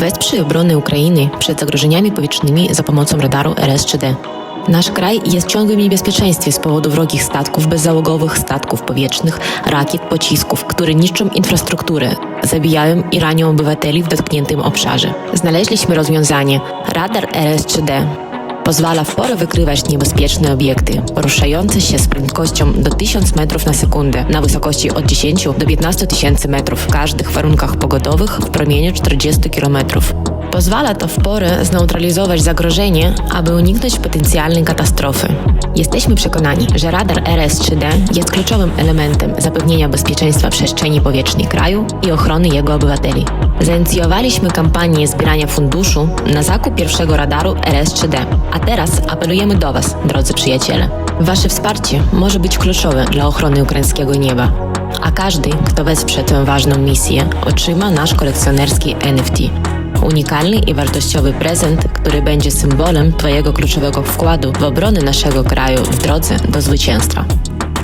Wesprzyj obronę Ukrainy przed zagrożeniami powietrznymi za pomocą radaru RS-3D. Nasz kraj jest w ciągłym niebezpieczeństwie z powodu wrogich statków, bezzałogowych statków powietrznych, rakiet, pocisków, które niszczą infrastrukturę, zabijają i ranią obywateli w dotkniętym obszarze. Znaleźliśmy rozwiązanie. Radar RS-3D pozwala w porę wykrywać niebezpieczne obiekty, poruszające się z prędkością do 1000 metrów na sekundę na wysokości od 10 do 15 tysięcy metrów w każdych warunkach pogodowych w promieniu 40 kilometrów. Pozwala to w porę zneutralizować zagrożenie, aby uniknąć potencjalnej katastrofy. Jesteśmy przekonani, że radar RS-3D jest kluczowym elementem zapewnienia bezpieczeństwa przestrzeni powietrznej kraju i ochrony jego obywateli. Zainicjowaliśmy kampanię zbierania funduszu na zakup pierwszego radaru RS-3D, a teraz apelujemy do Was, drodzy przyjaciele. Wasze wsparcie może być kluczowe dla ochrony ukraińskiego nieba, a każdy, kto wesprze tę ważną misję, otrzyma nasz kolekcjonerski NFT. Unikalny i wartościowy prezent, który będzie symbolem Twojego kluczowego wkładu w obronę naszego kraju w drodze do zwycięstwa.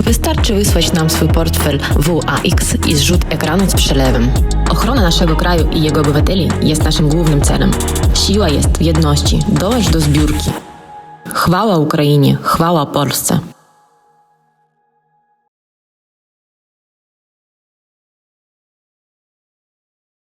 Wystarczy wysłać nam swój portfel WAX i zrzut ekranu z przelewem. Ochrona naszego kraju i jego obywateli jest naszym głównym celem. Siła jest w jedności. Dołącz do zbiórki. Chwała Ukrainie, chwała Polsce.